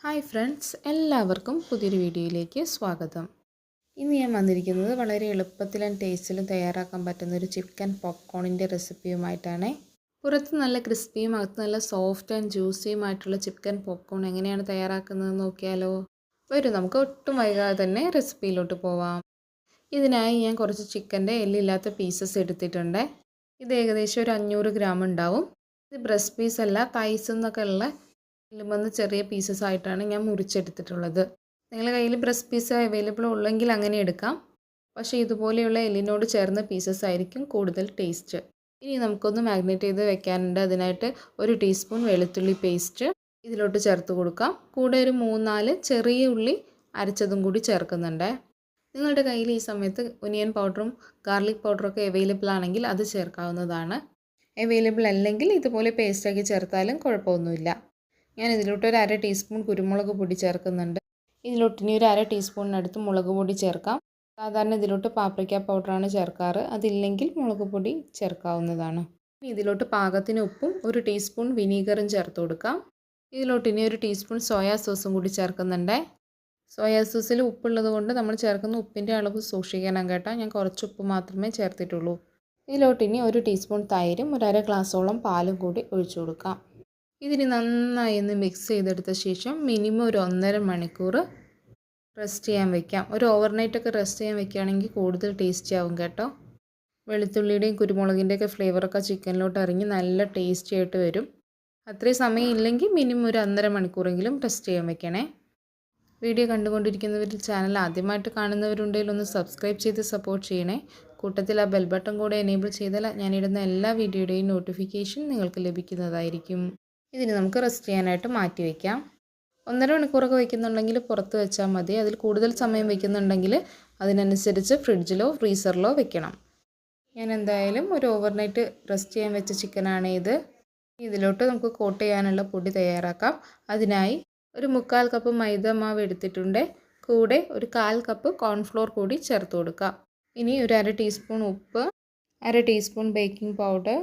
Hi friends എല്ലാവർക്കും പുതിയൊരു വീഡിയോയിലേക്ക് സ്വാഗതം. ഇന്ന് ഞാൻ വന്നിരിക്കുന്നത് വളരെ എളുപ്പത്തിലും ടേസ്റ്റിലും തയ്യാറാക്കാൻ പറ്റുന്ന ഒരു ചിക്കൻ പോപ്കോണിന്റെ റെസിപ്പിയുമായിട്ടാണ് പുറത്ത് നല്ല ക്രിസ്പിയും അകത്ത് നല്ല സോഫ്റ്റ് ആൻഡ് ജ്യൂസിയുമായിട്ടുള്ള ചിക്കൻ പോപ്കോൺ എങ്ങനെയാണ് തയ്യാറാക്കുന്നത് നോക്കിയാലോ? വരും നമുക്ക് ഒട്ടും വൈകാതെ തന്നെ റെസിപ്പിയിലോട്ട് പോവാം. ഇതിനായി ഞാൻ കുറച്ച് ചിക്കന്റെ എല്ലില്ലാത്ത പീസസ് എടുത്തിട്ടുണ്ട്. ഇത് ഏകദേശം ഒരു അഞ്ഞൂറ് ഗ്രാം ഉണ്ടാവും. ഇത് ബ്രസ്റ്റ് പീസ് അല്ല തൈസ് എന്നൊക്കെ ഉള്ള എല്ലുമെന്ന് ചെറിയ പീസസ് ആയിട്ടാണ് ഞാൻ മുറിച്ചെടുത്തിട്ടുള്ളത്. നിങ്ങളുടെ കയ്യിൽ ബ്രസ് പീസ് അവൈലബിൾ ഉള്ളെങ്കിൽ അങ്ങനെ എടുക്കാം. പക്ഷേ ഇതുപോലെയുള്ള എല്ലിനോട് ചേർന്ന പീസസ് ആയിരിക്കും കൂടുതൽ ടേസ്റ്റ് ഇനി നമുക്കൊന്ന് മാഗ്നേറ്റ് ചെയ്ത് വെക്കാനുണ്ട്. അതിനായിട്ട് ഒരു ടീസ്പൂൺ വെളുത്തുള്ളി പേസ്റ്റ് ഇതിലോട്ട് ചേർത്ത് കൊടുക്കാം. കൂടെ ഒരു മൂന്നാൽ ചെറിയ ഉള്ളി അരച്ചതും കൂടി ചേർക്കുന്നുണ്ട്. നിങ്ങളുടെ കയ്യിൽ ഈ സമയത്ത് ഒനിയൻ പൗഡറും ഗാർലിക് പൗഡറും ഒക്കെ അവൈലബിൾ ആണെങ്കിൽ അത് ചേർക്കാവുന്നതാണ്. അവൈലബിൾ അല്ലെങ്കിൽ ഇതുപോലെ പേസ്റ്റാക്കി ചേർത്താലും കുഴപ്പമൊന്നുമില്ല. ഞാൻ ഇതിലോട്ട് ഒരു അര ടീസ്പൂൺ കുരുമുളക് പൊടി ചേർക്കുന്നുണ്ട്. ഇതിലോട്ട് ഇനി ഒരു അര ടീസ്പൂണിനടുത്ത് മുളക് പൊടി ചേർക്കാം. സാധാരണ ഇതിലോട്ട് പാപ്രിക്ക പൗഡറാണ് ചേർക്കാറ്. അതില്ലെങ്കിൽ മുളക് പൊടി ചേർക്കാവുന്നതാണ്. ഇനി ഇതിലോട്ട് പാകത്തിന് ഉപ്പും ഒരു ടീസ്പൂൺ വിനീഗറും ചേർത്ത് കൊടുക്കാം. ഇതിലോട്ട് ഇനി ഒരു ടീസ്പൂൺ സോയാ സോസും കൂടി ചേർക്കുന്നുണ്ട്. സോയാ സോസിൽ ഉപ്പുള്ളത് കൊണ്ട് നമ്മൾ ചേർക്കുന്ന ഉപ്പിന്റെ അളവ് സൂക്ഷിക്കണം കേട്ടോ. ഞാൻ കുറച്ച് ഉപ്പ് മാത്രമേ ചേർത്തിട്ടുള്ളൂ. ഇതിലോട്ട് ഇനി ഒരു ടീസ്പൂൺ തൈരും ഒരു അര ഗ്ലാസോളം പാലും കൂടി ഒഴിച്ചു കൊടുക്കാം. ഇതിന് നന്നായി ഒന്ന് മിക്സ് ചെയ്തെടുത്ത ശേഷം മിനിമം ഒരു ഒന്നര മണിക്കൂർ റെസ്റ്റ് ചെയ്യാൻ വെക്കാം. ഒരു ഓവർനൈറ്റൊക്കെ റെസ്റ്റ് ചെയ്യാൻ വെക്കുകയാണെങ്കിൽ കൂടുതൽ ടേസ്റ്റി ആവും കേട്ടോ. വെളുത്തുള്ളിയുടെയും കുരുമുളകിന്റെയൊക്കെ ഫ്ലേവറൊക്കെ ചിക്കനിലോട്ട് ഇറങ്ങി നല്ല ടേസ്റ്റി ആയിട്ട് വരും. അത്രയും സമയം ഇല്ലെങ്കിൽ മിനിമം ഒരു ഒന്നര മണിക്കൂറെങ്കിലും റെസ്റ്റ് ചെയ്യാൻ വെക്കണേ. വീഡിയോ കണ്ടുകൊണ്ടിരിക്കുന്നവരിൽ ചാനൽ ആദ്യമായിട്ട് കാണുന്നവരുണ്ടെങ്കിൽ ഒന്ന് സബ്സ്ക്രൈബ് ചെയ്ത് സപ്പോർട്ട് ചെയ്യണേ. കൂട്ടത്തിൽ ആ ബെൽ ബട്ടൺ കൂടെ എനേബിൾ ചെയ്താൽ ഞാനിടുന്ന എല്ലാ വീഡിയോയുടെയും നോട്ടിഫിക്കേഷൻ നിങ്ങൾക്ക് ലഭിക്കുന്നതായിരിക്കും. ഇതിന് നമുക്ക് റെസ്റ്റ് ചെയ്യാനായിട്ട് മാറ്റി വയ്ക്കാം ഒന്നര മണിക്കൂറൊക്കെ വയ്ക്കുന്നുണ്ടെങ്കിൽ പുറത്ത് വെച്ചാൽ മതി. അതിൽ കൂടുതൽ സമയം വയ്ക്കുന്നുണ്ടെങ്കിൽ അതിനനുസരിച്ച് ഫ്രിഡ്ജിലോ ഫ്രീസറിലോ വെക്കണം. ഞാൻ എന്തായാലും ഒരു ഓവർനൈറ്റ് റെസ്റ്റ് ചെയ്യാൻ വെച്ച ചിക്കനാണ് ഇത്. ഇതിലോട്ട് നമുക്ക് കോട്ട് ചെയ്യാനുള്ള പൊടി തയ്യാറാക്കാം. അതിനായി ഒരു മുക്കാൽ കപ്പ് മൈദ മാവ് എടുത്തിട്ടുണ്ട്. കൂടെ ഒരു കാൽ കപ്പ് കോൺഫ്ലോർ കൂടി ചേർത്ത് കൊടുക്കാം. ഇനി ഒരു അര ടീസ്പൂൺ ഉപ്പ് അര ടീസ്പൂൺ ബേക്കിംഗ് പൗഡർ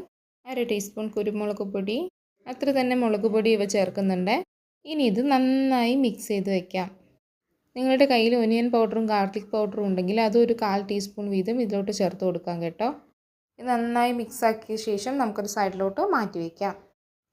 അര ടീസ്പൂൺ കുരുമുളക് പൊടി അത്ര തന്നെ മുളക് പൊടി ഇവ ചേർക്കുന്നുണ്ട്. ഇനി ഇത് നന്നായി മിക്സ് ചെയ്ത് വയ്ക്കാം നിങ്ങളുടെ കയ്യിൽ ഒനിയൻ പൗഡറും ഗാർലിക് പൗഡറും ഉണ്ടെങ്കിൽ അതൊരു കാൽ ടീസ്പൂൺ വീതം ഇതിലോട്ട് ചേർത്ത് കൊടുക്കാം കേട്ടോ. ഇത് നന്നായി മിക്സ് ആക്കിയ ശേഷം നമുക്കൊരു സൈഡിലോട്ട് മാറ്റി വയ്ക്കാം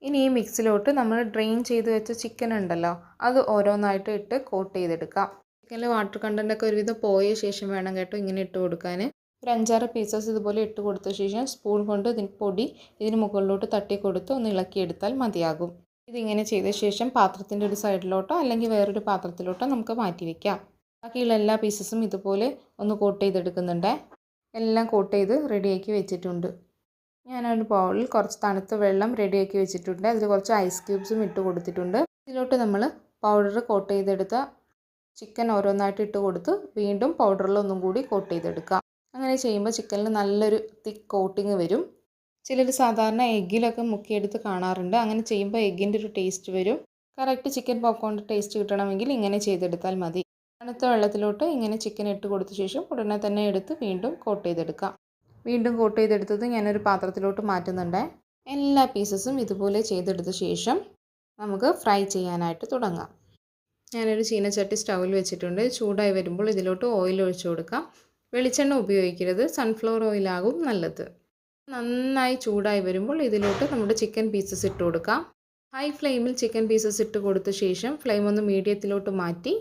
ഇനി ഈ മിക്സിലോട്ട് നമ്മൾ ഡ്രെയിൻ ചെയ്ത് വെച്ച ചിക്കൻ ഉണ്ടല്ലോ അത് ഓരോന്നായിട്ട് ഇട്ട് കോട്ട് ചെയ്തെടുക്കാം. ചിക്കനിൽ വാട്ടർ കണ്ടന്റൊക്കെ ഒരുവിധം പോയ ശേഷം വേണം കേട്ടോ ഇങ്ങനെ ഇട്ട് കൊടുക്കാൻ. ഒരു അഞ്ചാറ് പീസസ് ഇതുപോലെ ഇട്ട് കൊടുത്ത ശേഷം സ്പൂൺ കൊണ്ട് ഇതിന് പൊടി ഇതിന് മുകളിലോട്ട് തട്ടി കൊടുത്ത് ഒന്ന് ഇളക്കിയെടുത്താൽ മതിയാകും. ഇതിങ്ങനെ ചെയ്ത ശേഷം പാത്രത്തിന്റെ ഒരു സൈഡിലോട്ടോ അല്ലെങ്കിൽ വേറൊരു പാത്രത്തിലോട്ടോ നമുക്ക് മാറ്റി വയ്ക്കാം ബാക്കിയുള്ള എല്ലാ പീസസും ഇതുപോലെ ഒന്ന് കോട്ട് ചെയ്തെടുക്കുന്നുണ്ട്. എല്ലാം കോട്ട് ചെയ്ത് റെഡിയാക്കി വെച്ചിട്ടുണ്ട്. ഞാനൊരു ബൗളിൽ കുറച്ച് തണുത്ത വെള്ളം റെഡിയാക്കി വെച്ചിട്ടുണ്ട്. അതിൽ കുറച്ച് ഐസ് ക്യൂബ്സും ഇട്ട് കൊടുത്തിട്ടുണ്ട്. ഇതിലോട്ട് നമ്മൾ പൗഡർ കോട്ട് ചെയ്തെടുത്ത ചിക്കൻ ഓരോന്നായിട്ട് ഇട്ട് കൊടുത്ത് വീണ്ടും പൗഡറിൽ ഒന്നും കൂടി കോട്ട് ചെയ്തെടുക്കാം. അങ്ങനെ ചെയ്യുമ്പോൾ ചിക്കനിൽ നല്ലൊരു തിക്ക് കോട്ടിങ് വരും. ചിലർ സാധാരണ എഗ്ഗിലൊക്കെ മുക്കിയെടുത്ത് കാണാറുണ്ട്. അങ്ങനെ ചെയ്യുമ്പോൾ എഗ്ഗിന്റെ ഒരു ടേസ്റ്റ് വരും. കറക്റ്റ് ചിക്കൻ പോപ്കോണിന്റെ ടേസ്റ്റ് കിട്ടണമെങ്കിൽ ഇങ്ങനെ ചെയ്തെടുത്താൽ മതി. തണുത്ത വെള്ളത്തിലോട്ട് ഇങ്ങനെ ചിക്കൻ ഇട്ട് കൊടുത്ത ശേഷം ഉടനെ തന്നെ എടുത്ത് വീണ്ടും കോട്ട് ചെയ്തെടുക്കാം. വീണ്ടും കോട്ട് ചെയ്തെടുത്തത് ഞാനൊരു പാത്രത്തിലോട്ട് മാറ്റുന്നുണ്ട്. എല്ലാ പീസസും ഇതുപോലെ ചെയ്തെടുത്ത ശേഷം നമുക്ക് ഫ്രൈ ചെയ്യാനായിട്ട് തുടങ്ങാം. ഞാനൊരു ചീനച്ചട്ടി സ്റ്റൗവിൽ വെച്ചിട്ടുണ്ട്. ചൂടായി വരുമ്പോൾ ഇതിലോട്ട് ഓയിൽ ഒഴിച്ചു കൊടുക്കാം. വെളിച്ചെണ്ണ ഉപയോഗിക്കരുത്. സൺഫ്ലവർ ഓയിലാകും നല്ലത്. നന്നായി ചൂടായി വരുമ്പോൾ ഇതിലോട്ട് നമ്മുടെ ചിക്കൻ പീസസ് ഇട്ട് കൊടുക്കാം. ഹൈ ഫ്ലെയിമിൽ ചിക്കൻ പീസസ് ഇട്ട് കൊടുത്ത ശേഷം ഫ്ലെയിം ഒന്ന് മീഡിയത്തിലോട്ട് മാറ്റി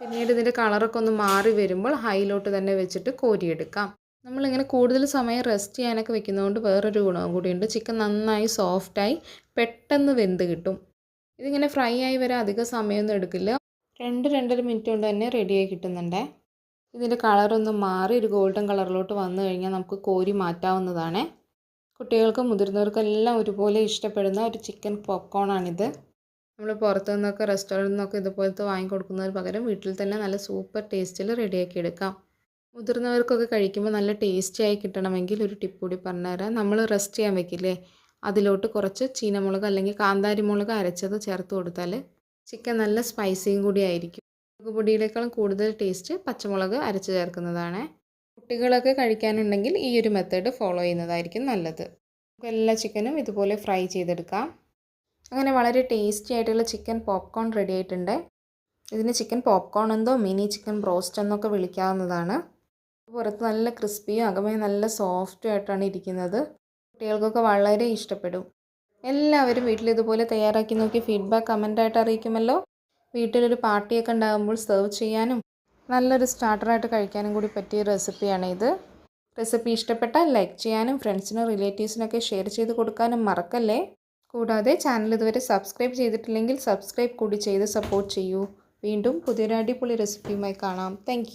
പിന്നീട് ഇതിന്റെ കളറൊക്കെ ഒന്ന് മാറി വരുമ്പോൾ ഹൈയിലോട്ട് തന്നെ വെച്ചിട്ട് കോരിയെടുക്കാം. നമ്മളിങ്ങനെ കൂടുതൽ സമയം റെസ്റ്റ് ചെയ്യാനൊക്കെ വെക്കുന്നതുകൊണ്ട് വേറൊരു ഗുണവും കൂടിയുണ്ട് ചിക്കൻ നന്നായി സോഫ്റ്റായി പെട്ടെന്ന് വെന്ത് കിട്ടും. ഇതിങ്ങനെ ഫ്രൈ ആയി വരാൻ അധികം സമയമൊന്നും എടുക്കില്ല. രണ്ട് രണ്ടര മിനിറ്റ് കൊണ്ട് തന്നെ റെഡിയായി കിട്ടുന്നുണ്ട്. ഇതിന്റെ കളറൊന്ന് മാറി ഒരു ഗോൾഡൻ കളറിലോട്ട് വന്നു കഴിഞ്ഞാൽ നമുക്ക് കോരി മാറ്റാവുന്നതാണ്. കുട്ടികൾക്കും മുതിർന്നവർക്കും എല്ലാം ഒരുപോലെ ഇഷ്ടപ്പെടുന്ന ഒരു ചിക്കൻ പോപ്കോണാണിത് നമ്മൾ പുറത്തു നിന്നൊക്കെ റെസ്റ്റോറന്റിൽ നിന്നൊക്കെ ഇതുപോലത്തെ വാങ്ങിക്കൊടുക്കുന്നതിന് പകരം വീട്ടിൽ തന്നെ നല്ല സൂപ്പർ ടേസ്റ്റിൽ റെഡിയാക്കി എടുക്കാം. മുതിർന്നവർക്കൊക്കെ കഴിക്കുമ്പോൾ നല്ല ടേസ്റ്റി ആയി കിട്ടണമെങ്കിൽ ഒരു ടിപ്പ് കൂടി പറഞ്ഞുതരാം. നമ്മൾ റെസ്റ്റ് ചെയ്യാൻ വെക്കില്ലേ? അതിലോട്ട് കുറച്ച് ചീനമുളക് അല്ലെങ്കിൽ കാന്താരി മുളക് അരച്ചത് ചേർത്ത് കൊടുത്താൽ ചിക്കൻ നല്ല സ്പൈസിയും കൂടി ആയിരിക്കും. മുളക് പൊടിയിലേക്കാളും കൂടുതൽ ടേസ്റ്റ് പച്ചമുളക് അരച്ച് ചേർക്കുന്നതാണ്. കുട്ടികളൊക്കെ കഴിക്കാനുണ്ടെങ്കിൽ ഈ ഒരു മെത്തേഡ് ഫോളോ ചെയ്യുന്നതായിരിക്കും നല്ലത്. നമുക്ക് എല്ലാ ചിക്കനും ഇതുപോലെ ഫ്രൈ ചെയ്തെടുക്കാം. അങ്ങനെ വളരെ ടേസ്റ്റി ആയിട്ടുള്ള ചിക്കൻ പോപ്കോൺ റെഡി ആയിട്ടുണ്ട്. ഇതിന് ചിക്കൻ പോപ്കോൺ എന്തോ മിനി ചിക്കൻ ബ്രോസ്റ്റ് എന്നൊക്കെ വിളിക്കാവുന്നതാണ്. പുറത്ത് നല്ല ക്രിസ്പിയും അകമേ നല്ല സോഫ്റ്റും ആയിട്ടാണ് ഇരിക്കുന്നത്. കുട്ടികൾക്കൊക്കെ വളരെ ഇഷ്ടപ്പെടും. എല്ലാവരും വീട്ടിൽ ഇതുപോലെ തയ്യാറാക്കി നോക്കി ഫീഡ്ബാക്ക് കമന്റായിട്ട് അറിയിക്കുമല്ലോ. വീട്ടിലൊരു പാർട്ടിയൊക്കെ ഉണ്ടാകുമ്പോൾ സെർവ് ചെയ്യാനും നല്ലൊരു സ്റ്റാർട്ടറായിട്ട് കഴിക്കാനും കൂടി പറ്റിയ റെസിപ്പിയാണ് ഇത്. റെസിപ്പി ഇഷ്ടപ്പെട്ടാൽ ലൈക്ക് ചെയ്യാനും ഫ്രണ്ട്സിനും റിലേറ്റീവ്സിനൊക്കെ ഷെയർ ചെയ്ത് കൊടുക്കാനും മറക്കല്ലേ? കൂടാതെ ചാനൽ ഇതുവരെ സബ്സ്ക്രൈബ് ചെയ്തിട്ടില്ലെങ്കിൽ സബ്സ്ക്രൈബ് കൂടി ചെയ്ത് സപ്പോർട്ട് ചെയ്യൂ. വീണ്ടും പുതിയൊരു അടിപൊളി റെസിപ്പിയുമായി കാണാം. താങ്ക്